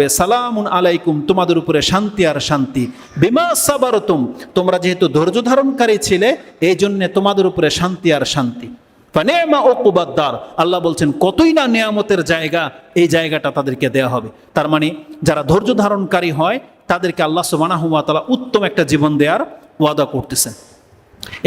সালামুন আলাইকুম, তোমাদের উপরে শান্তি আর শান্তি। বিমা সাবারতুম, তোমরা যেহেতু ধৈর্য ধারণকারী ছিলে এই জন্য তোমাদের উপরে শান্তি আর শান্তি। ফানেমা ওকুবাদ্দার আল্লাহ বলছেন, কতই না নিয়ামতের জায়গা, এই জায়গাটা তাদেরকে দেয়া হবে। তার মানে যারা ধৈর্য ধারণকারী হয়, তাদেরকে আল্লাহ সুবানাহুয়া তালা উত্তম একটা জীবন দেওয়ার ওয়াদা করতেছেন।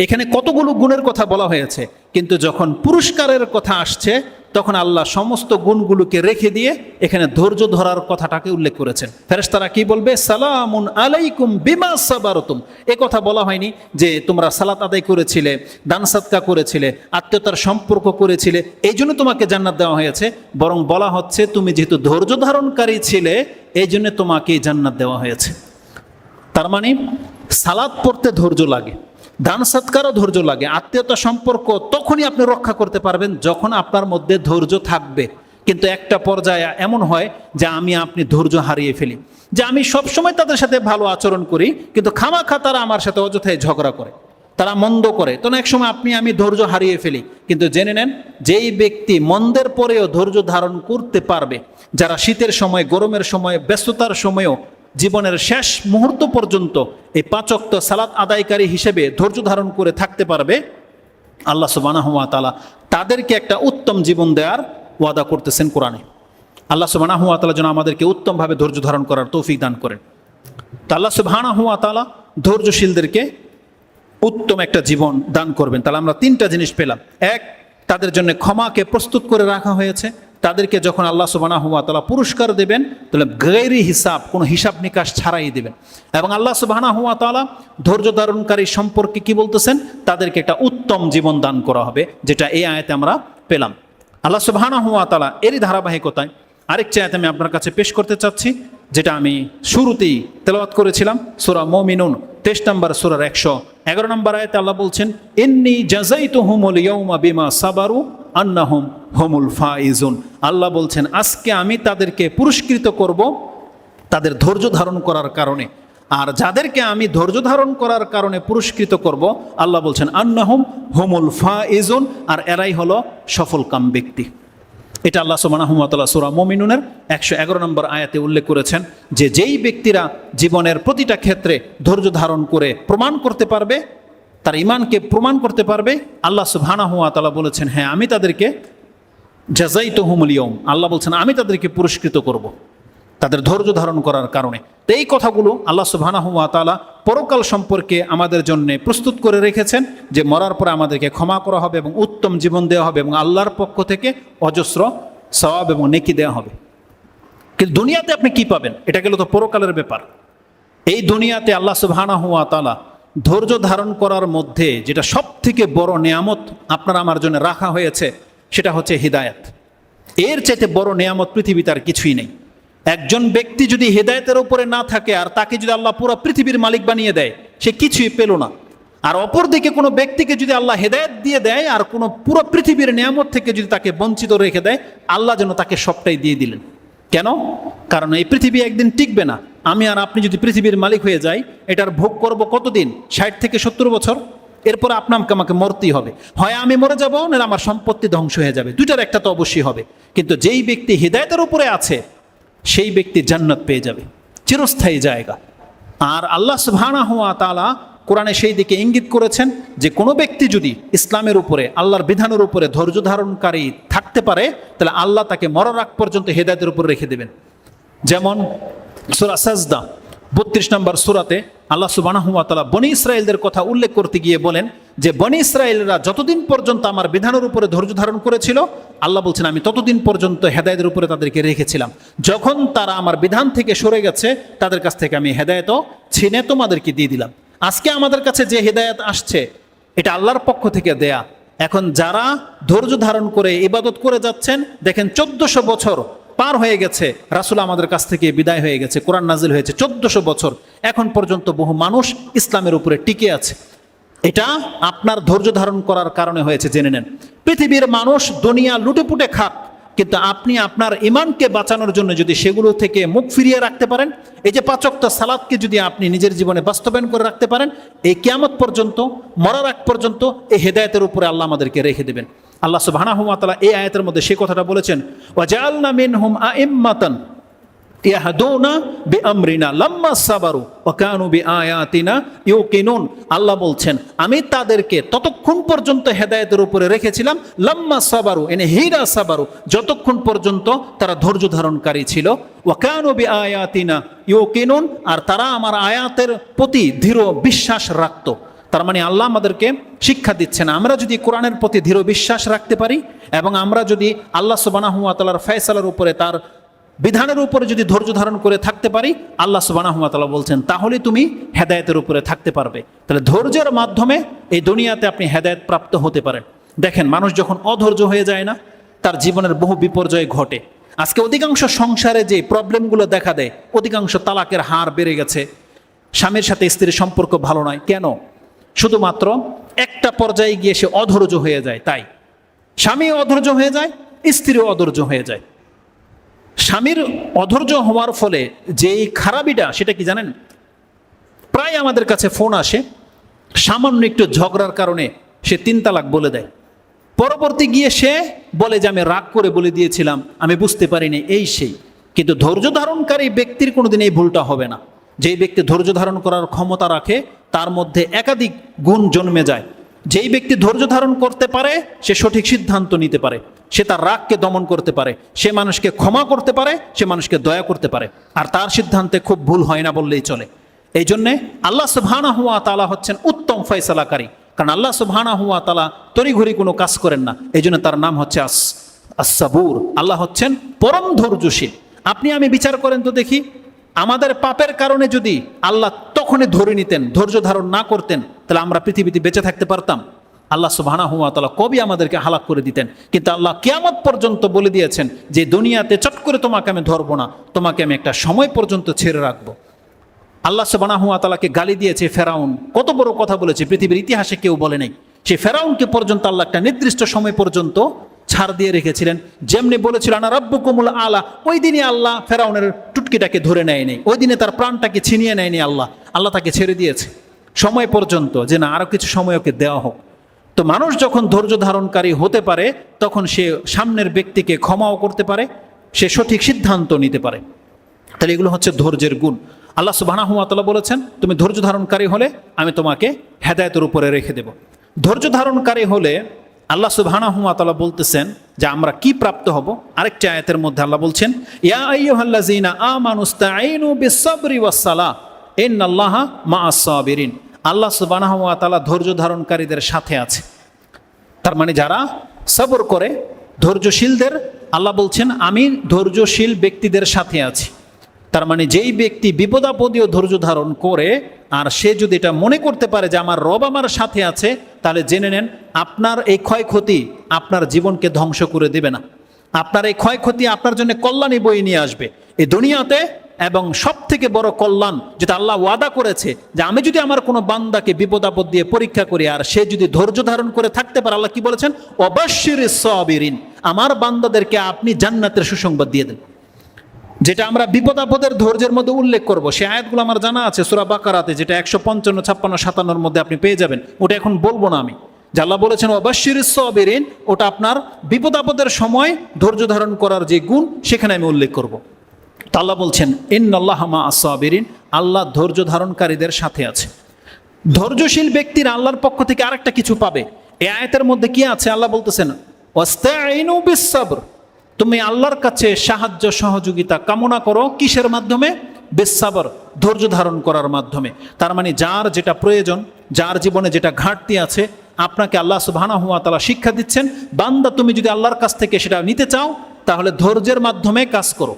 এখানে কতগুলো গুণের কথা বলা হয়েছে, কিন্তু যখন পুরস্কারের কথা আসছে তখন আল্লাহ সমস্ত গুণগুলোকে রেখে দিয়ে এখানে ধৈর্য ধরার কথাটাকে উল্লেখ করেছেন। ফেরেশতারা কি বলবে? সালামুন আলাইকুম বিমা সাবারতুম। এ কথা বলা হয়নি যে তোমরা সালাত আদায় করেছিলে, দান সাদকা করেছিলে, আত্মীয়তার সম্পর্ক করেছিলে, এই জন্য তোমাকে জান্নাত দেওয়া হয়েছে। বরং বলা হচ্ছে তুমি যেহেতু ধৈর্য ধারণকারী ছিলে, এই জন্য তোমাকে জান্নাত দেওয়া হয়েছে। তার মানে সালাদ পড়তে ধৈর্য লাগে। দান সৎকারও ধৈর্য লাগে, আত্মীয়তা সম্পর্ক তখনই আপনি রক্ষা করতে পারবেন যখন আপনার মধ্যে ধৈর্য থাকবে। কিন্তু একটা পর্যায়ে এমন হয় যে আমি আপনি ধৈর্য হারিয়ে ফেলি, যে আমি সবসময় তাদের সাথে ভালো আচরণ করি, কিন্তু খামাখা তারা আমার সাথে অযথায় ঝগড়া করে, তারা মন্দ করে। তখন এক সময় আপনি, আমি ধৈর্য হারিয়ে ফেলি, কিন্তু জেনে নেন, যেই ব্যক্তি মন্দের পরেও ধৈর্য ধারণ করতে পারবে, যারা শীতের সময়, গরমের সময়, ব্যস্ততার সময়ও জীবনের শেষ মুহূর্ত পর্যন্ত এই পাচক্ত সালাত আদায়কারী হিসেবে ধৈর্য ধারণ করে থাকতে পারবে। আল্লাহ সুবানাহুয়া তালা তাদেরকে একটা উত্তম জীবন দেওয়ার ওয়াদা করতেছেন কোরআনে। আল্লাহ সুবানাহুয়া তালা যেন আমাদেরকে উত্তমভাবে ধৈর্য ধারণ করার তৌফিক দান করেন। তা আল্লাহ সুবাহানাহুয়া তালা ধৈর্যশীলদেরকে উত্তম একটা জীবন দান করবেন। তাহলে আমরা তিনটা জিনিস পেলাম। এক, তাদের জন্য ক্ষমাকে প্রস্তুত করে রাখা হয়েছে। তাদেরকে যখন আল্লাহ সুবানা হুয়া তালা পুরস্কার দেবেন, তাহলে গৈরি হিসাব, কোনো হিসাব নিকাশ ছাড়াই দেবেন। এবং আল্লাহ সুবাহানা হুয়া তালা ধৈর্য ধারণকারী সম্পর্কে কি বলতেছেন? তাদেরকে একটা উত্তম জীবন দান করা হবে, যেটা এই আয়তে আমরা পেলাম। আল্লাহ সুবাহানা হুয়া তালা এরই ধারাবাহিকতায় আরেক চায়াতে আমি আপনার কাছে পেশ করতে চাচ্ছি, যেটা আমি শুরুতেই তেলাওয়াত করেছিলাম, সুরা মমিনুন। তেইশ নম্বর সুরার একশো এগারো নম্বর আয়তে আল্লাহ বলছেন এমনি জাজাই তো হুমুল ইয়ৌমা বিমা সাবারু আন্না আন্নাহুম হোমুল ফাইজুন। আল্লাহ বলছেন, আজকে আমি তাদেরকে পুরস্কৃত করব তাদের ধৈর্য ধারণ করার কারণে। আর যাদেরকে আমি ধৈর্য ধারণ করার কারণে পুরস্কৃত করব, আল্লাহ বলছেন, আন্নাহুম হোমুল ফাইজুন। আর এরাই হলো সফল কাম ব্যক্তি। এটা আল্লাহ সুবানাহমতাল্লাহ সুরা মমিনুনের একশো এগারো নম্বর আয়াতে উল্লেখ করেছেন যে যেই ব্যক্তিরা জীবনের প্রতিটা ক্ষেত্রে ধৈর্য ধারণ করে প্রমাণ করতে পারবে, তার ইমানকে প্রমাণ করতে পারবে, আল্লাহ সুবহানাহুয়া তালা বলেছেন হ্যাঁ আমি তাদেরকে জাজাই তহমুলিয়ম আল্লাহ বলছেন, আমি তাদেরকে পুরস্কৃত করব। তাদের ধৈর্য ধারণ করার কারণে। তো এই কথাগুলো আল্লাহ সুবহানাহুয়া তালা পরকাল সম্পর্কে আমাদের জন্য প্রস্তুত করে রেখেছেন যে মরার পরে আমাদেরকে ক্ষমা করা হবে এবং উত্তম জীবন দেওয়া হবে এবং আল্লাহর পক্ষ থেকে অজস্র সওয়াব এবং নেকি দেওয়া হবে। কিন্তু দুনিয়াতে আপনি কি পাবেন? এটা গেল তো পরকালের ব্যাপার। এই দুনিয়াতে আল্লাহ সুবহানাহুয়া ধৈর্য ধারণ করার মধ্যে যেটা সব থেকে বড় নিয়ামত আপনার আমার জন্য রাখা হয়েছে, সেটা হচ্ছে হৃদায়ত। এর চাইতে বড় নিয়ামত পৃথিবীতে আর কিছুই নেই। একজন ব্যক্তি যদি হেদায়তের উপরে না থাকে আর তাকে যদি আল্লাহ পুরো পৃথিবীর মালিক বানিয়ে দেয়, সে কিছুই পেল না। আর অপরদিকে কোনো ব্যক্তিকে যদি আল্লাহ হেদায়ত দিয়ে দেয় আর কোনো পুরো পৃথিবীর নিয়ামত থেকে যদি তাকে বঞ্চিত রেখে দেয়, আল্লাহ যেন তাকে সবটাই দিয়ে দিলেন। কেন? কারণ এই পৃথিবী একদিন টিকবে না। আমি আর আপনি যদি পৃথিবীর মালিক হয়ে যাই, এটার ভোগ করব কতদিন? ষাট থেকে সত্তর বছর। এরপর আপনাকে আমাকে মরতেই হবে। হয় আমি মরে যাব, না আমার সম্পত্তি ধ্বংস হয়ে যাবে। দুইটার একটা তো অবশ্যই হবে। কিন্তু যেই ব্যক্তি হৃদায়তের উপরে আছে সেই ব্যক্তি জান্নাত পেয়ে যাবে। চিরস্থায়ী জায়গা। আর আল্লাহ সুবহানা হুয়া তালা কোরআনে সেই দিকে ইঙ্গিত করেছেন যে কোনো ব্যক্তি যদি ইসলামের উপরে, আল্লাহর বিধানের উপরে ধৈর্য ধারণকারী থাকতে পারে, তাহলে আল্লাহ তাকে মরার আগ পর্যন্ত হেদায়তের উপর রেখে দেবেন। যেমন সুরা সাজদা, বত্রিশ নম্বর সুরাতে আল্লাহ সুবানাহুয়া তালা বনি ইসরায়েলদের কথা উল্লেখ করতে গিয়ে বলেন যে বনি ইসরায়েলরা যতদিন পর্যন্ত আমার বিধানের উপরে ধৈর্য ধারণ করেছিল, আল্লাহ বলছেন, আমি ততদিন পর্যন্ত হেদায়তের উপরে তাদেরকে রেখেছিলাম। যখন তারা আমার বিধান থেকে সরে গেছে, তাদের কাছ থেকে আমি হেদায়তও ছিনে তোমাদেরকে দিয়ে দিলাম। আজকে আমাদের কাছে যে হেদায়ত আসছে, এটা আল্লাহর পক্ষ থেকে দেয়া। এখন যারা ধৈর্য ধারণ করে ইবাদত করে যাচ্ছেন, দেখেন চোদ্দশো বছর পার হয়ে গেছে, রাসুল আমাদের কাছ থেকে বিদায় হয়ে গেছে, কোরআন নাজিল হয়েছে চোদ্দশো বছর। এখন পর্যন্ত বহু মানুষ ইসলামের উপরে টিকে আছে। এটা আপনার ধৈর্য ধারণ করার কারণে হয়েছে, জেনে নেন। পৃথিবীর মানুষ দুনিয়া লুটেপুটে খাক, কিন্তু আপনি আপনার ইমানকে বাঁচানোর জন্য যদি সেগুলো থেকে মুখ ফিরিয়ে রাখতে পারেন, এই যে পাচকটা সালাদকে যদি আপনি নিজের জীবনে বাস্তবায়ন করে রাখতে পারেন, এই কিয়ামত পর্যন্ত, মরার আগ পর্যন্ত এই হেদায়তের উপরে আল্লাহ আমাদেরকে রেখে দেবেন। আল্লাহ হুমাতালা এই আয়াতের মধ্যে সে কথাটা বলেছেন ওয়াজালনা মিন হুম ইয়াহদুনা আল্লাহ বলছেন, আমি তাদেরকে ততক্ষণ পর্যন্ত হেদায়েতের উপরে রেখেছিলাম, লাম্মা সাবারু, এনে হিরা সাবারু, যতক্ষণ পর্যন্ত তারা ধৈর্য ধারণকারী ছিল। ওয়া আয়াতিনা বিআয়াতিনা ইউকিনুন, আর তারা আমার আয়াতের প্রতি দৃঢ় বিশ্বাস রাখত। তার মানে আল্লাহ আমাদেরকে শিক্ষা দিচ্ছেন, আমরা যদি কোরআনের প্রতি দৃঢ় বিশ্বাস রাখতে পারি, এবং আমরা যদি আল্লাহ সুবানাহু তালার ফয়সালার উপরে তার বিধানের উপরে যদি ধৈর্য ধারণ করে থাকতে পারি, আল্লাহ সুবানাহতালা বলছেন, তাহলে তুমি হেদায়তের উপরে থাকতে পারবে। তাহলে ধৈর্যের মাধ্যমে এই দুনিয়াতে আপনি হেদায়ত প্রাপ্ত হতে পারেন। দেখেন, মানুষ যখন অধৈর্য হয়ে যায় না, তার জীবনের বহু বিপর্যয় ঘটে। আজকে অধিকাংশ সংসারে যে প্রবলেমগুলো দেখা দেয়, অধিকাংশ তালাকের হার বেড়ে গেছে। স্বামীর সাথে স্ত্রীর সম্পর্ক ভালো নয়। কেন? শুধুমাত্র একটা পর্যায়ে গিয়ে সে অধৈর্য হয়ে যায়, তাই। স্বামী অধৈর্য হয়ে যায়, স্ত্রীও অধৈর্য হয়ে যায়। স্বামীর অধৈর্য হওয়ার ফলে যেই খারাপিটা, সেটা কি জানেন? প্রায় আমাদের কাছে ফোন আসে, সামান্য একটু ঝগড়ার কারণে সে তিন তালাক বলে দেয়। পরবর্তী গিয়ে সে বলে যে, আমি রাগ করে বলে দিয়েছিলাম, আমি বুঝতে পারিনি, এই সেই। কিন্তু ধৈর্য ধারণকারী ব্যক্তির কোনোদিন এই ভুলটা হবে না। যেই ব্যক্তি ধৈর্য ধারণ করার ক্ষমতা রাখে, তার মধ্যে একাধিক গুণ জন্মে যায়। যেই ব্যক্তি ধৈর্য ধারণ করতে পারে, সে সঠিক সিদ্ধান্ত নিতে পারে। সে তার রাগকে দমন করতে পারে। সে মানুষকে ক্ষমা করতে পারে, সে মানুষকে দয়া করতে পারে। আর তার সিদ্ধান্তে খুব ভুল হয় না বললেই চলে। এই জন্যে আল্লাহ সুবহানা হুয়া তালা হচ্ছেন উত্তম ফয়সালাকারী। কারণ আল্লাহ সুবহানা হুয়া তালা তড়িঘড়ি কোনো কাজ করেন না। এই জন্য তার নাম হচ্ছে আস আসাবুর আল্লাহ হচ্ছেন পরম ধৈর্যশীল। আপনি আমি বিচার করেন তো দেখি, আমাদের পাপের কারণে যদি আল্লাহ তখনই ধরে নিতেন, ধৈর্য ধারণ না করতেন তাহলে আমরা পৃথিবীতে বেঁচে থাকতে পারতাম। আল্লাহ সুবাহানা হুয়া তালা কবি আমাদেরকে হালাক করে দিতেন। কিন্তু আল্লাহ কেয়ামত পর্যন্ত বলে দিয়েছেন যে, দুনিয়াতে চট করে তোমাকে আমি ধরবো না, তোমাকে আমি একটা সময় পর্যন্ত ছেড়ে রাখব। আল্লাহ সুবানা হুয়া তালাকে গালি দিয়েছে ফেরাউন। কত বড় কথা বলেছে, পৃথিবীর ইতিহাসে কেউ বলে নাই। সে ফেরাউনকে পর্যন্ত আল্লাহ একটা নির্দিষ্ট সময় পর্যন্ত ছাড় দিয়ে রেখেছিলেন। যেমনি বলেছিল, আনা রব্বু কুমুল আলা। ওই দিনে আল্লাহ ফেরাউনের টুটকিটাকে ধরে নেয়নি। ওই দিনে তার প্রাণটাকে ছিনিয়ে নেয়নি আল্লাহ। আল্লাহ তাকে ছেড়ে দিয়েছে। সময় পর্যন্ত যে না আরও কিছু সময় ওকে দেওয়া হোক। তো মানুষ যখন ধৈর্য ধারণকারী হতে পারে, তখন সে সামনের ব্যক্তিকে ক্ষমাও করতে পারে, সে সঠিক সিদ্ধান্ত নিতে পারে। তাহলে এগুলো হচ্ছে ধৈর্যের গুণ। আল্লাহ সুবাহানহুমাতালা বলেছেন, তুমি ধৈর্য ধারণকারী হলে আমি তোমাকে হেদায়তের উপরে রেখে দেব। ধৈর্য ধারণকারী হলে আল্লাহ সুবাহানহুমাতালা বলতেছেন যে, আমরা কি প্রাপ্ত হব? আরেকটি আয়াতের মধ্যে আল্লাহ বলছেন, ইয়া আইয়ুহাল্লাযীনা আমানুস্তাঈনু বিসসাবরি ওয়াসসালাহ ইন্নাল্লাহা মাআস সাবিরিন আল্লাহ সুবাহানহুমাতালা ধৈর্য ধারণকারীদের সাথে আছে। তার মানে যারা সবর করে, ধৈর্যশীলদের, আল্লাহ বলছেন, আমি ধৈর্যশীল ব্যক্তিদের সাথে আছি। তার মানে যেই ব্যক্তি বিপদাপদীয় ধৈর্য ধারণ করে, আর সে যদি এটা মনে করতে পারে যে আমার রব আমার সাথে আছে, তাহলে জেনে নেন, আপনার এই ক্ষয়ক্ষতি আপনার জীবনকে ধ্বংস করে দেবে না। আপনার এই ক্ষয়ক্ষতি আপনার জন্য কল্যাণী বই নিয়ে আসবে। এই দুনিয়াতে এবং সব থেকে বড় কল্যাণ যেটা আল্লাহ ওয়াদা করেছে, যে আমি যদি আমার কোনো বান্দাকে বিপদ আপদ দিয়ে পরীক্ষা করি আর সে যদি ধৈর্য ধারণ করে থাকতে পারে, আল্লাহ কি বলেছেন? অবশ্যই সবিরিন। আমার বান্দাদেরকে আপনি জান্নাতের সুসংবাদ দিয়ে দেন। যেটা আমরা বিপদ আপদের ধৈর্যের মধ্যে উল্লেখ করব, সে আয়াতগুলো আমার জানা আছে, সুরা বাকারাতে, যেটা একশো পঞ্চান্ন, ছাপ্পান্ন, সাতান্নর মধ্যে আপনি পেয়ে যাবেন। ওটা এখন বলব না আমি। আল্লাহ বলেছেন, অবশ্যই সবিরিন, ওটা আপনার বিপদ আপদের সময় ধৈর্য ধারণ করার যে গুণ, সেখানে আমি উল্লেখ করব। তা আল্লাহ বলছেন ইন আল্লাহ মা আসাবিরিন আল্লাহ ধৈর্য ধারণকারীদের সাথে আছে। ধৈর্যশীল ব্যক্তির আল্লাহর পক্ষ থেকে আরেকটা কিছু পাবে। এই আয়তের মধ্যে কি আছে? আল্লাহ বলতেছেন তুমি আল্লাহর কাছে সাহায্য, সহযোগিতা কামনা করো কিসের মাধ্যমে? বেসাবর ধৈর্য ধারণ করার মাধ্যমে। তার মানে যার যেটা প্রয়োজন, যার জীবনে যেটা ঘাটতি আছে, আপনাকে আল্লাহ সুবহানা হুয়া তালা শিক্ষা দিচ্ছেন, বান্দা তুমি যদি আল্লাহর কাছ থেকে সেটা নিতে চাও, তাহলে ধৈর্যের মাধ্যমে কাজ করো।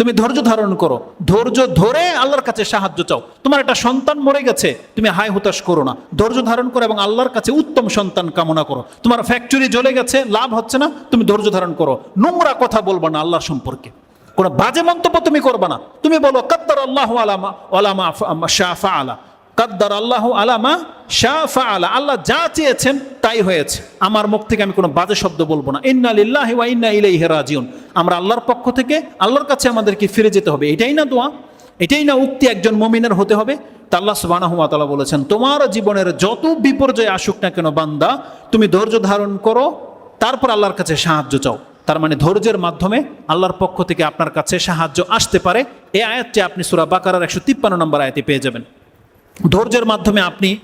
তুমি ধৈর্য ধারণ করো। ধৈর্য ধরে আল্লাহর কাছে সাহায্য চাও। তোমার একটা সন্তান মরে গেছে, তুমি হায় হতাশ করো না। ধৈর্য ধারণ করো এবং আল্লাহর কাছে উত্তম সন্তান কামনা করো। তোমার ফ্যাক্টরি জ্বলে গেছে, লাভ হচ্ছে না, তুমি ধৈর্য ধারণ করো। নোংরা কথা বলব না আল্লাহ সম্পর্কে। কোনো বাজে মন্তব্য তুমি করবা না। তুমি বলো কত্তর আল্লাহ আলামা আলামা শাহ আলা। কাদ্দার আল্লাহ আলামা শাফা আলা। আল্লাহ যা চেয়েছেন তাই হয়েছে। আমার মুখ থেকে আমি কোনো বাজে শব্দ বলব না। ইন্না লিল্লাহি ওয়া ইন্না ইলাইহি রাজিউন। আমরা আল্লাহর পক্ষ থেকে আল্লাহর কাছে আমাদেরকে ফিরে যেতে হবে। এটাই না দোয়া? এটাই না উক্তি একজন মমিনের হতে হবে? তা আল্লাহ তাআলা বলেছেন, তোমার জীবনের যত বিপর্যয় আসুক না কেন বান্দা, তুমি ধৈর্য ধারণ করো, তারপর আল্লাহর কাছে সাহায্য চাও। তার মানে ধৈর্যের মাধ্যমে আল্লাহর পক্ষ থেকে আপনার কাছে সাহায্য আসতে পারে। এই আয়াতটি আপনি সুরা বাকারার একশো তিপ্পান্ন নম্বর আয়াতে পেয়ে যাবেন। ধৈর্যের মাধ্যমে আপনি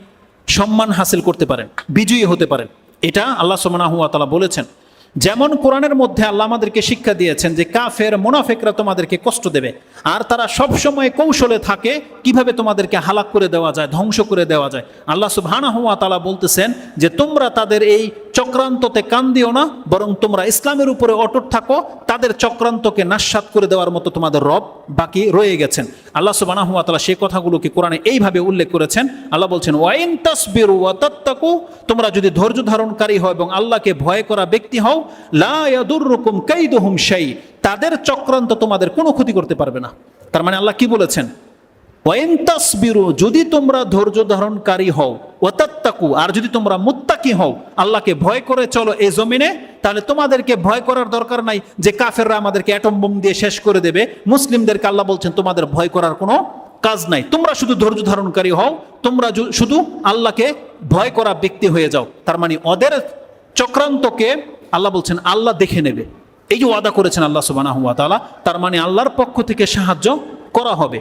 সম্মান হাসিল করতে পারেন, বিজয়ী হতে পারেন। এটা আল্লাহ সুবহানাহু তালা বলেছেন। যেমন কোরআনের মধ্যে আল্লাহ আমাদেরকে শিক্ষা দিয়েছেন যে কাফের, মোনাফেকরা তোমাদেরকে কষ্ট দেবে। আর তারা সব সময় কৌশলে থাকে কীভাবে তোমাদেরকে হালাক করে দেওয়া যায়, ধ্বংস করে দেওয়া যায়। আল্লাহ হুয়া তালা বলতেছেন যে তোমরা তাদের এই চক্রান্ততে কান দিও না, বরং তোমরা ইসলামের উপরে অটুট থাকো, তাদের চক্রান্তকে নাস্বাত করে দেওয়ার মতো তোমাদের রব বাকি রয়ে গেছেন। আল্লাহ সুবহানাহু তাআলা সেই কথাগুলোকে কোরআনে এইভাবে উল্লেখ করেছেন। আল্লাহ বলছেন, ওয়াইন তাসবিরু ওয়া তোমরা যদি ধৈর্য ধারণকারী হও এবং আল্লাহকে ভয় করা ব্যক্তি হও লা ইয়াদুররুকুম কাইদুহুম শাই, তাদের চক্রান্ত তোমাদের কোনো ক্ষতি করতে পারবে না। তার মানে আল্লাহ কি বলেছেন? ওয়াইন তাসবিরু, যদি তোমরা ধৈর্য ধারণকারী হও, ওয়াতাত্তাকু, আর যদি তোমরা মুত্তাকি হও, আল্লাহকে ভয় করে চলো এই জমিনে, তাহলে তোমাদেরকে ভয় করার দরকার নাই যে কাফেররা আমাদেরকে অ্যাটম বোম দিয়ে শেষ করে দেবে। মুসলিমদেরকে আল্লাহ বলছেন, তোমাদের ভয় করার কোনো কাজ নাই। তোমরা শুধু ধৈর্য ধারণকারী হও, তোমরা শুধু আল্লাহকে ভয় করা ব্যক্তি হয়ে যাও। তার মানে ওদের চক্রান্তকে আল্লাহ বলছেন, আল্লাহ দেখে নেবে। এই যে ওয়াদা করেছেন আল্লাহ সুবহানাহু ওয়া তাআলা, তার মানে আল্লাহর পক্ষ থেকে সাহায্য করা হবে।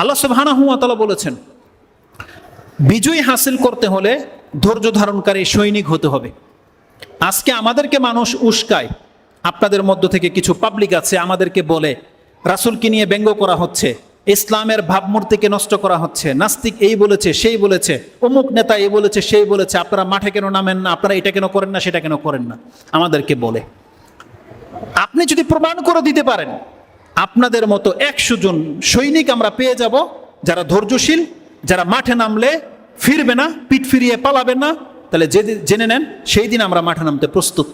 আল্লাহ সুবহানাহু ওয়া তাআলা বলেছেন, বিজয় হাসিল করতে হলে ধৈর্য ধারণকারী সৈনিক হতে হবে। আজকে আমাদেরকে মানুষ উস্কায়, আপনাদের মধ্য থেকে কিছু পাবলিক আছে, আমাদেরকে বলে, রাসূলকে নিয়ে ব্যঙ্গ করা হচ্ছে। ইসলামের ভাবমূর্তিকে নষ্ট করা হচ্ছে। নাস্তিক এই বলেছে, সেই বলেছে। অমুক নেতা এই বলেছে, সেই বলেছে। আপনারা মাঠে কেন নামেন না? আপনারা এটা কেন করেন না, সেটা কেন করেন না? আমাদেরকে বলে। আপনি যদি প্রমাণ করে দিতে পারেন, আপনাদের মতো একশো জন সৈনিক আমরা পেয়ে যাব, যারা ধৈর্যশীল, যারা মাঠে নামলে ফিরবে না, পিঠ ফিরিয়ে পালাবে না। তাহলে যে জেনে নেন, সেই দিন আমরা মাঠে নামতে প্রস্তুত।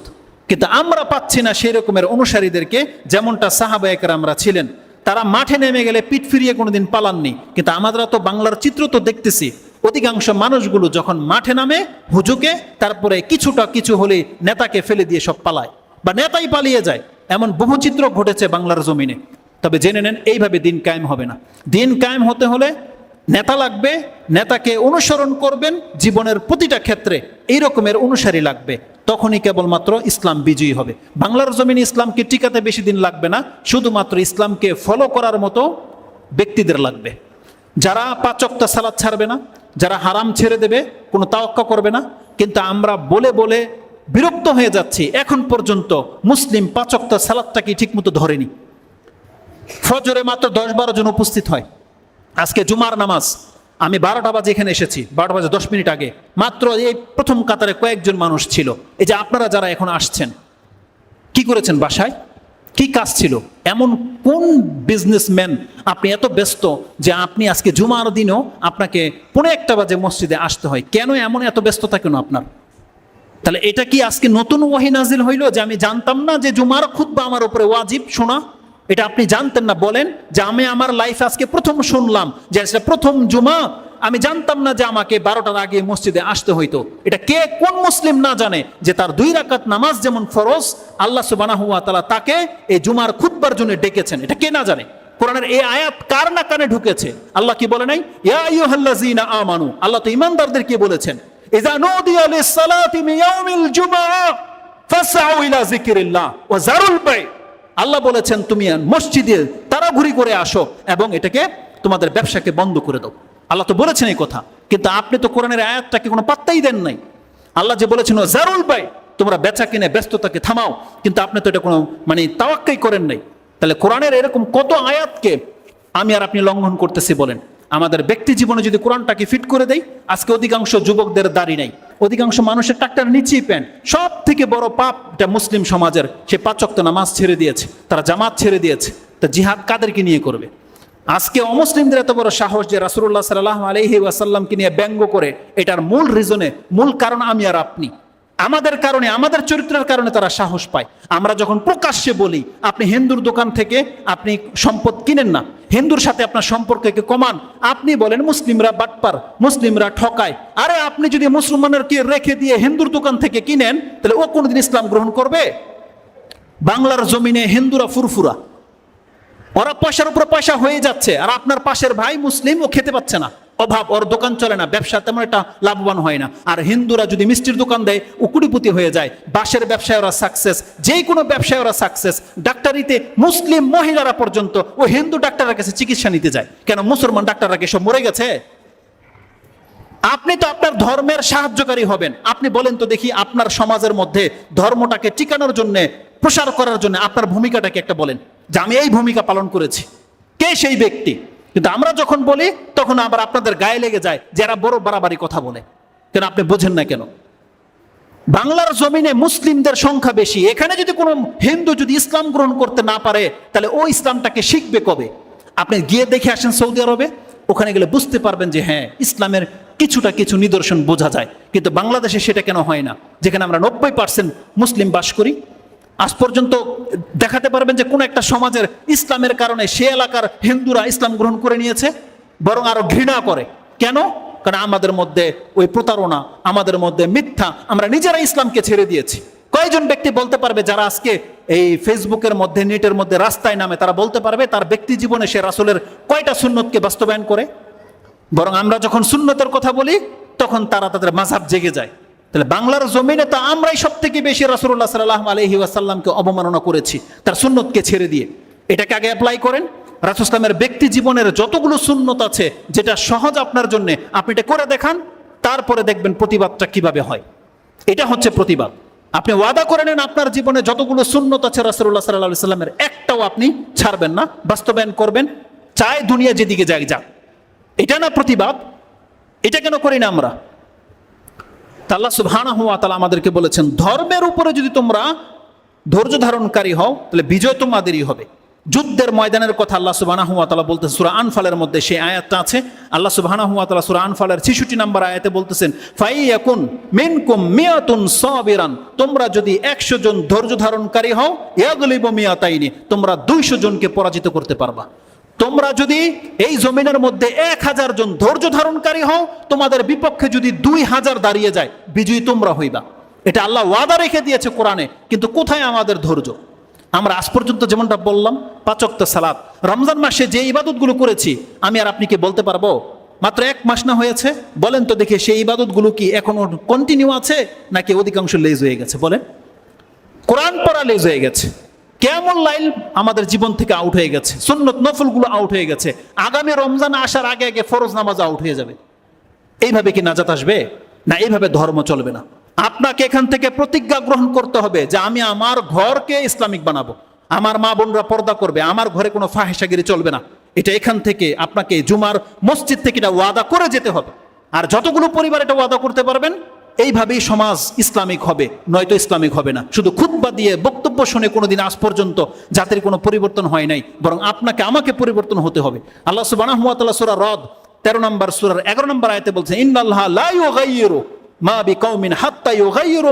কিন্তু আমরা পাচ্ছি না সেই রকমের অনুসারীদেরকে, যেমনটা সাহাবায়কের আমরা ছিলেন। তারা মাঠে নেমে গেলে পিঠ ফিরিয়ে কোনোদিন পালাননি। কিন্তু আমরা তো বাংলার চিত্র তো দেখতেছি। অধিকাংশ মানুষগুলো যখন মাঠে নামে, হুজুকে তারপরে কিছুটা কিছু হলে নেতাকে ফেলে দিয়ে সব পালায় বা নেতাই পালিয়ে যায়। এমন বহু চিত্র ঘটেছে বাংলার জমিনে। তবে জেনে নেন, এইভাবে দিন কায়েম হবে না। দিন কায়েম হতে হলে নেতা লাগবে, নেতাকে অনুসরণ করবেন, জীবনের প্রতিটা ক্ষেত্রে এই রকমের অনুসারী লাগবে। তখনই কেবলমাত্র ইসলাম বিজয়ী হবে। বাংলার জমিনে ইসলামকে টিকাতে বেশি দিন লাগবে না, শুধুমাত্র ইসলামকে ফলো করার মতো ব্যক্তিদের লাগবে। যারা পাচকটা সালাদ ছাড়বে না, যারা হারাম ছেড়ে দেবে, কোনো তাওয়াক্কা করবে না, কিন্তু আমরা বলে বলে বিরক্ত হয়ে যাচ্ছি। এখন পর্যন্ত মুসলিম পাচকটা সালাদটাকে ঠিকমতো ধরেনি? ফজরে মাত্র দশ বারো জন উপস্থিত হয়। আজকে জুমার নামাজ আমি বারোটা বাজে এখানে এসেছি, বারোটা বাজে দশ মিনিট আগে। মাত্র এই প্রথম কাতারে কয়েকজন মানুষ ছিল। এই যে আপনারা যারা এখন আসছেন, কি করেছেন বাসায়? কি কাজ ছিল? এমন কোন বিজনেসম্যান আপনি এত ব্যস্ত যে আপনি আজকে জুমার দিনও আপনাকে পনেরো একটা বাজে মসজিদে আসতে হয়? কেন এমন এত ব্যস্ততা কেন আপনার? তাহলে এটা কি আজকে নতুন ওয়াহি নাজিল হইল যে আমি জানতাম না যে জুমার খুতবা আমার উপরে ওয়াজিব শোনা? এটা আপনি জানতেন না, বলেন যে আমি আমার লাইফ আজকে প্রথম শুনলাম যে আজকে প্রথম জুমা। আমি জানতাম না যে আমাকে বারোটার আগে মসজিদে আসতে হইতো। এটা কে কোন মুসলিম না জানে যে তার দুই রাকাত নামাজ যেমন ফরজ, আল্লাহ সুবানাহু ওয়া তাআলা তাকে এই জুমার খুতবার জন্য ডেকেছেন। এটা কে না জানে? কোরআনের এই আয়াত কার না কানে ঢুকেছে? আল্লাহ কি বলে নাই? ইয়া আমানু। আল্লাহ তো বলেছেন? নুদিয়া লিস-সালাতি মিন জুমআ ফাসআউ ইলা ওয়া আল্লাহ বলেছেন, তুমি মসজিদে তাড়াঘুড়ি করে আসো এবং এটাকে তোমাদের ব্যবসাকে বন্ধ করে দাও। আল্লাহ তো বলেছেন এই কথা, কিন্তু আপনি তো কোরআনের আয়াতটাকে কোনো পাত্তাই দেন নাই। আল্লাহ যে বলেছেন, "ও জারুল ভাই, তোমরা বেচা কিনে, ব্যস্ততাকে থামাও। কিন্তু আপনি তো এটা কোনো মানে তাওয়াক্কাই করেন নাই। তাহলে কোরআনের এরকম কত আয়াতকে আমি আর আপনি লঙ্ঘন করতেছি বলেন? আমাদের ব্যক্তি জীবনে যদি কোরআনটাকে ফিট করে দেই, আজকে অধিকাংশ যুবকদের দাড়ি নাই। অধিকাংশ মানুষের টাকটার নিচেই প্যান্ট। সব থেকে বড় পাপ এটা মুসলিম সমাজের, সে পাচক্ত নামাজ ছেড়ে দিয়েছে, তারা জামাত ছেড়ে দিয়েছে, তা জিহাদ কাদেরকে নিয়ে করবে? আজকে অমুসলিমদের এত বড় সাহস যে রাসুল্লাহ সাল্লাহ আলহি ওয়াসাল্লামকে নিয়ে ব্যঙ্গ করে, এটার মূল রিজনে মূল কারণ আমি আর আপনি। আমাদের কারণে, আমাদের চরিত্রের কারণে তারা সাহস পায়। আমরা যখন প্রকাশ্যে বলি, আপনি হিন্দুর দোকান থেকে আপনি সম্পদ কিনেন না, হিন্দুর সাথে আপনার সম্পর্ককে কমান। আপনি বলেন, মুসলিমরা বাটপার, মুসলিমরা ঠকায়। আরে, আপনি যদি মুসলমানেরকে রেখে দিয়ে হিন্দুর দোকান থেকে কিনেন, তাহলে ও কোনোদিন ইসলাম গ্রহণ করবে? বাংলার জমিনে হিন্দুরা ফুরফুরা। ওরা পয়সার উপর পয়সা হয়ে যাচ্ছে, আর আপনার পাশের ভাই মুসলিম, ও খেতে পাচ্ছে না। অভাব, ওর দোকান চলে না, ব্যবসা তেমন একটা লাভবান হয় না। আর হিন্দুরা যদি মিষ্টির দোকান দেয়, উকুড়িপুতি হয়ে যায়, বাঁশের ব্যবসায় ওরা সাকসেস যে কোনো ব্যবসায় ওরা সাকসেস ডাক্তারিতে মুসলিম মহিলারা পর্যন্ত ও হিন্দু ডাক্তারের কাছে চিকিৎসা নিতে যায়। কেন, মুসলমান ডাক্তাররা কি সব মরে গেছে? আপনি তো আপনার ধর্মের সাহায্যকারী হবেন। আপনি বলেন তো দেখি আপনার সমাজের মধ্যে ধর্মটাকে টিকানোর জন্য, প্রসার করার জন্য আপনার ভূমিকাটাকে একটা বলেন। যে আমি এই ভূমিকা পালন করেছি। কে সেই ব্যক্তি? কিন্তু আমরা যখন বলি, তখন আবার আপনাদের গায়ে লেগে যায় যারা বড় বাড়াবাড়ি কথা বলে। কেন আপনি বোঝেন না কেন? বাংলার জমিনে মুসলিমদের সংখ্যা বেশি। এখানে যদি কোনো হিন্দু যদি ইসলাম গ্রহণ করতে না পারে, তাহলে ও ইসলামটাকে শিখবে কবে? আপনি গিয়ে দেখে আসেন সৌদি আরবে, ওখানে গেলে বুঝতে পারবেন যে হ্যাঁ ইসলামের কিছুটা কিছু নিদর্শন বোঝা যায়। কিন্তু বাংলাদেশে সেটা কেন হয় না? যেখানে আমরা নব্বই পার্সেন্ট মুসলিম বাস করি আজ পর্যন্ত দেখাতে পারবেন যে কোনো একটা সমাজের ইসলামের কারণে সে এলাকার হিন্দুরা ইসলাম গ্রহণ করে নিয়েছে, বরং আরও ঘৃণা করে। কেন? কারণ আমাদের মধ্যে ওই প্রতারণা, আমাদের মধ্যে মিথ্যা, আমরা নিজেরা ইসলামকে ছেড়ে দিয়েছি। কয়জন ব্যক্তি বলতে পারবে যারা আজকে এই ফেসবুকের মধ্যে, নেটের মধ্যে, রাস্তায় নামে, তারা বলতে পারবে তার ব্যক্তি জীবনে সে রাসুলের কয়টা সুন্নতকে বাস্তবায়ন করে? বরং আমরা যখন সুন্নতের কথা বলি, তখন তারা তাদের মাঝাব জেগে যায়। তাহলে বাংলার জমিনে তো আমরাই সব থেকে বেশি রাসুল্লাহ সাল্লাহ আলহি ওয়াসাল্লামকে অবমাননা করেছি, তার সুন্নতকে ছেড়ে দিয়ে। এটাকে আগে অ্যাপ্লাই করেন। রাসুসলামের ব্যক্তি জীবনের যতগুলো সুন্নত আছে, যেটা সহজ আপনার জন্য, আপনি এটা করে দেখান, তারপরে দেখবেন প্রতিবাদটা কীভাবে হয়। এটা হচ্ছে প্রতিবাদ। আপনি ওয়াদা করে নেন আপনার জীবনে যতগুলো সুন্নত আছে রাসুল্লাহ সাল্লাহ সাল্লামের একটাও আপনি ছাড়বেন না, বাস্তবায়ন করবেন, চায় দুনিয়া যেদিকে যাক যাক। এটা না প্রতিবাদ, এটা কেন করি না আমরা? আল্লাহ সুবহানাহু ওয়া তাআলা আমাদেরকে বলেছেন, ধর্মের উপরে যদি তোমরা ধৈর্য ধারণকারী হও, তাহলে বিজয় তোমাদেরই হবে। যুদ্ধের ময়দানের কথা আল্লাহ সুবহানাহু ওয়া তাআলা বলতেছেন সূরা আনফালের মধ্যে সেই আয়াতটা আছে। আল্লাহ সুবহানাহু ওয়া তাআলা সূরা আনফালের 66 নম্বর আয়াতে বলতেছেন, ফাইয়াকুন মিনকুম মিয়াতুন সাবিরান, তোমরা যদি 100 জন ধৈর্য ধারণকারী হও, ইয়াগলিবু মিয়াতাইনি, তোমরা 200 জনকে পরাজিত করতে পারবা। তোমরা যদি এই জমিনের মধ্যে এক হাজার জন ধৈর্য ধারণকারী হও, তোমাদের বিপক্ষে যদি দুই হাজার দাঁড়িয়ে যায়, বিজয়ী তোমরা হইবা। এটা আল্লাহ ওয়াদা রেখে দিয়েছে কোরআনে, কিন্তু কোথায় আমাদের ধৈর্য? আমরা আজ পর্যন্ত যেমনটা বললাম পাচক্ত সালাদ রমজান মাসে যে ইবাদতগুলো করেছি, আমি আর আপনি কি বলতে পারব? মাত্র এক মাস না হয়েছে? বলেন তো দেখে, সেই ইবাদতগুলো কি এখনও কন্টিনিউ আছে, নাকি অধিকাংশ লেজ হয়ে গেছে? বলেন। কোরআন পড়া লেজ হয়ে গেছে। কেমন লাইল আমাদের জীবন থেকে আউট হয়ে গেছে। সুন্নত নফলগুলো আউট হয়ে গেছে। আগামী রমজান আসার আগে আগে ফরজ নামাজ আউট হয়ে যাবে। এইভাবে কি নাজাত আসবে? না, এইভাবে ধর্ম চলবে না। আপনাকে এখান থেকে প্রতিজ্ঞা গ্রহণ করতে হবে যে আমি আমার ঘরকে ইসলামিক বানাবো। আমার মা বোনরা পর্দা করবে। আমার ঘরে কোনো ফাহেসাগিরি চলবে না। এটা এখান থেকে আপনাকে জুমার মসজিদ থেকে এটা ওয়াদা করে যেতে হবে। আর যতগুলো পরিবার এটা ওয়াদা করতে পারবেন এইভাবেই সমাজ ইসলামিক হবে, নয়তো ইসলামিক হবে না। শুধু খুতবা দিয়ে বক্তব্য শুনে কোনোদিন আজ পর্যন্ত জাতির কোনো পরিবর্তন হয় নাই, বরং আপনাকে আমাকে পরিবর্তন হতে হবে। আল্লাহ সুবাহ সুরা রদ, তেরো নম্বর, সুরার এগারো নম্বর আয়তে বলছেন মা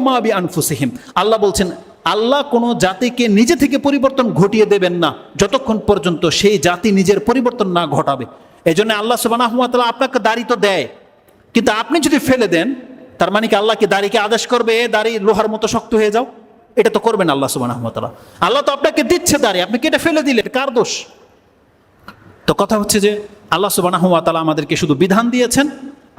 মা বি আল্লাহ বলছেন, আল্লাহ কোনো জাতিকে নিজে থেকে পরিবর্তন ঘটিয়ে দেবেন না, যতক্ষণ পর্যন্ত সেই জাতি নিজের পরিবর্তন না ঘটাবে। এই জন্য আল্লাহ সুবাহ আপনাকে দাড়ি তো দেয়, কিন্তু আপনি যদি ফেলে দেন তার মানে কি আল্লাহকে দাড়িকে আদেশ করবে? দাড়ি লোহার মতো শক্ত হয়ে যাও। এটা তো করবেন আল্লাহ সুবান সুবাহ আল্লাহ তো আপনাকে দিচ্ছে দাঁড়িয়ে আপনি কি এটা ফেলে দিলেন, কার দোষ? তো কথা হচ্ছে যে, আল্লাহ সুবান আহমতালা আমাদেরকে শুধু বিধান দিয়েছেন,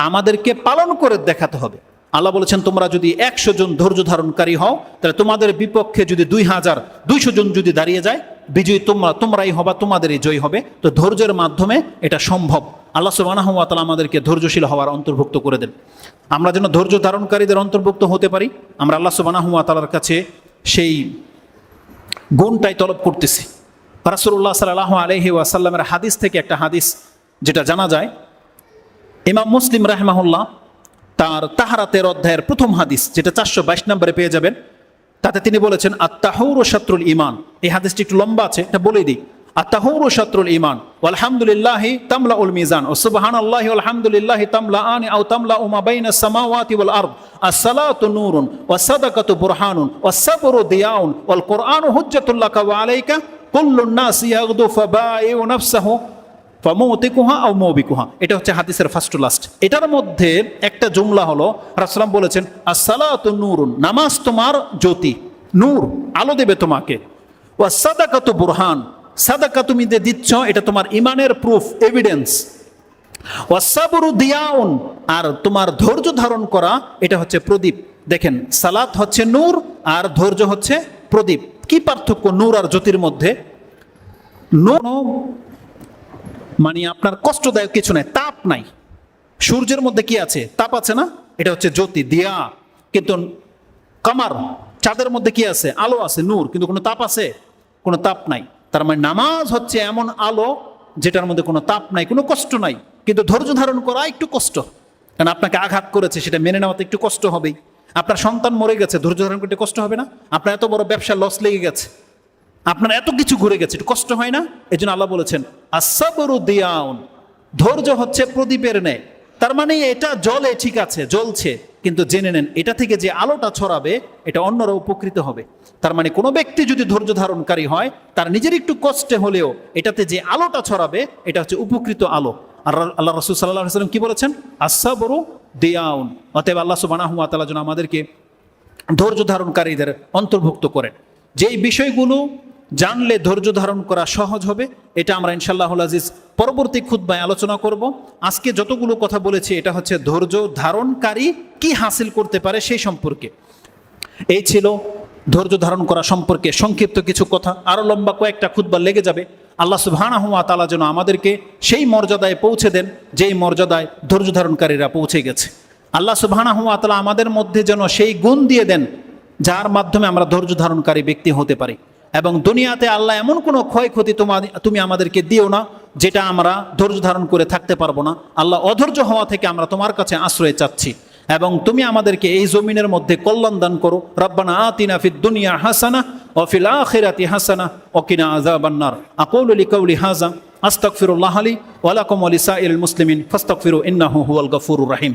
আমাদেরকে পালন করে দেখাতে হবে। আল্লাহ বলেছেন, তোমরা যদি একশো জন ধৈর্য ধারণকারী হও, তাহলে তোমাদের বিপক্ষে যদি দুই হাজার দুইশো জন যদি দাঁড়িয়ে যায়, বিজয়ী তোমরা, তোমরাই হবা, তোমাদেরই জয় হবে। তো ধৈর্যের মাধ্যমে এটা সম্ভব। আল্লাহ সুবাহ আমাদেরকে ধৈর্যশীল হওয়ার অন্তর্ভুক্ত করে দেন। আমরা যেন ধৈর্য ধারণকারীদের অন্তর্ভুক্ত হতে পারি, আমরা আল্লাহ সুবাহ তালার কাছে সেই গুণটাই তলব করতেছি। রাসুল্লাহ সাল্লাহ আলহি ওয়াসাল্লামের হাদিস থেকে একটা হাদিস, যেটা জানা যায়। ইমাম মুসলিম রাহমাহুল্লাহ তার তাহারাতের অধ্যায়ের প্রথম হাদিস, যেটা চারশো বাইশ নম্বরে পেয়ে যাবেন। তাতে তিনি বলেছেন আত্মাহৌর শত্রুল ইমান এই হাদিসটি একটু লম্বা আছে, এটা বলে দিই। আত্মাহৌর শত্রুল ইমান আলহামদুলিল্লাহি তামলা উল মিজান। ও সুবহান আল্লাহি আলহামদুলিল্লাহি তামলা আনি আও তামলা উমা বাইনা সামাওয়াতি ওয়াল আরদ। as-salatu nurun was-sadaqatu burhanun was-sabru diyaun wal qur'anu hujjatul laka wa alayka কুল্লু নাস ইয়াগদু ফাবাইউ নাফসাহু। ফামুতিকুহা আও মৌবিকুহা। এটা হচ্ছে হাদিসের ফার্স্ট লাস্ট এটার মধ্যে একটা জুমলা হলো, রাসূলুল্লাহ বলেছেন, আসসালাতু নূরুন, নামাজ তোমার জ্যোতি, নূর, আলো দেবে তোমাকে। ওয়া সাদাকাতু বুরহান সাদাকা তুমি যে দিচ্ছ, এটা তোমার ইমানের প্রুফ এভিডেন্স ওয়াসাবরু দিয়াউন, আর তোমার ধৈর্য ধারণ করা, এটা হচ্ছে প্রদীপ। দেখেন, সালাত হচ্ছে নূর, আর ধৈর্য হচ্ছে প্রদীপ। কি পার্থক্য নূর আর জ্যোতির মধ্যে? নূর মানে আপনার কষ্টদায়ক কিছু নাই, তাপ নাই। সূর্যের মধ্যে কি আছে? তাপ আছে না? এটা হচ্ছে জ্যোতি দিয়া কিন্তু কামার, চাঁদের মধ্যে কি আছে? আলো আছে, নূর, কিন্তু কোনো তাপ আছে? কোনো তাপ নাই। তার মানে নামাজ হচ্ছে এমন আলো যেটার মধ্যে কোনো তাপ নাই, কোনো কষ্ট নাই। কিন্তু ধৈর্য ধারণ করা একটু কষ্ট। কারণ আপনাকে আঘাত করেছে, সেটা মেনে নেওয়াতে একটু কষ্ট হবেই। আপনার সন্তান মরে গেছে, ধৈর্য ধারণ করতে কষ্ট হবে না। আপনার এত বড় ব্যবসা লস লেগে গেছে। আপনার এত কিছু ঘুরে গেছে, একটু কষ্ট হয় না? এই জন্য আল্লাহ বলেছেন আসাবরু দিয়াউন ধৈর্য হচ্ছে প্রদীপের ন্যায়। তার মানে এটা জলে ঠিক আছে, জ্বলছে, কিন্তু জেনে নেন, এটা থেকে যে আলোটা ছড়াবে, এটা অন্যরা উপকৃত হবে। তার মানে কোনো ব্যক্তি যদি ধৈর্য ধারণকারী হয়, তার নিজের একটু কষ্টে হলেও এটাতে যে আলোটা ছড়াবে, এটা হচ্ছে উপকৃত আলো। আর আল্লাহ রসুল সাল্লাহ সাল্লাম কি বলেছেন? আসাবরু দিয়াউন অতএব আল্লাহ সুবানাহু তাআলা যেন আমাদেরকে ধৈর্য ধারণকারীদের অন্তর্ভুক্ত করেন। যেই বিষয়গুলো জানলে ধৈর্য ধারণ করা সহজ হবে। এটা আমরা ইনশাল্লাহ আজিজ পরবর্তী খুদ্ায় আলোচনা করব। আজকে যতগুলো কথা বলেছি, এটা হচ্ছে ধৈর্য ধারণকারী কি হাসিল করতে পারে সেই সম্পর্কে। এই ছিল ধৈর্য ধারণ করা সম্পর্কে সংক্ষিপ্ত কিছু কথা। আরও লম্বা কয়েকটা খুদ্া লেগে যাবে। আল্লাহ সুবহানাহুয়া তালা যেন আমাদেরকে সেই মর্যাদায় পৌঁছে দেন, যেই মর্যাদায় ধৈর্য ধারণকারীরা পৌঁছে গেছে। আল্লাহ সুবহানাহুয়া তালা আমাদের মধ্যে যেন সেই গুণ দিয়ে দেন, যার মাধ্যমে আমরা ধৈর্য ধারণকারী ব্যক্তি হতে পারি। এবং দুনিয়াতে আল্লাহ এমন কোনো ক্ষয়ক্ষতি তোমার তুমি আমাদেরকে দিও না, যেটা আমরা ধৈর্য ধারণ করে থাকতে পারব না। আল্লাহ অধৈর্য হওয়া থেকে আমরা তোমার কাছে আশ্রয় চাচ্ছি। এবং তুমি আমাদেরকে এই জমিনের মধ্যে কল্যাণ দান করো। রব্বানা আতিনা ফিদ দুনিয়া হাসানা ও ফিল আখিরাতি হাসানা ওকিনা আযাবান্নার আকুলু লিকাউলি হাযা, আস্তাগফিরুল্লাহ লি ওয়া লাকুম ওয়া লিসাইরিল মুসলিমিন, ফাস্তাগফিরু ইন্নাহু হুয়াল গফুরুর রহিম।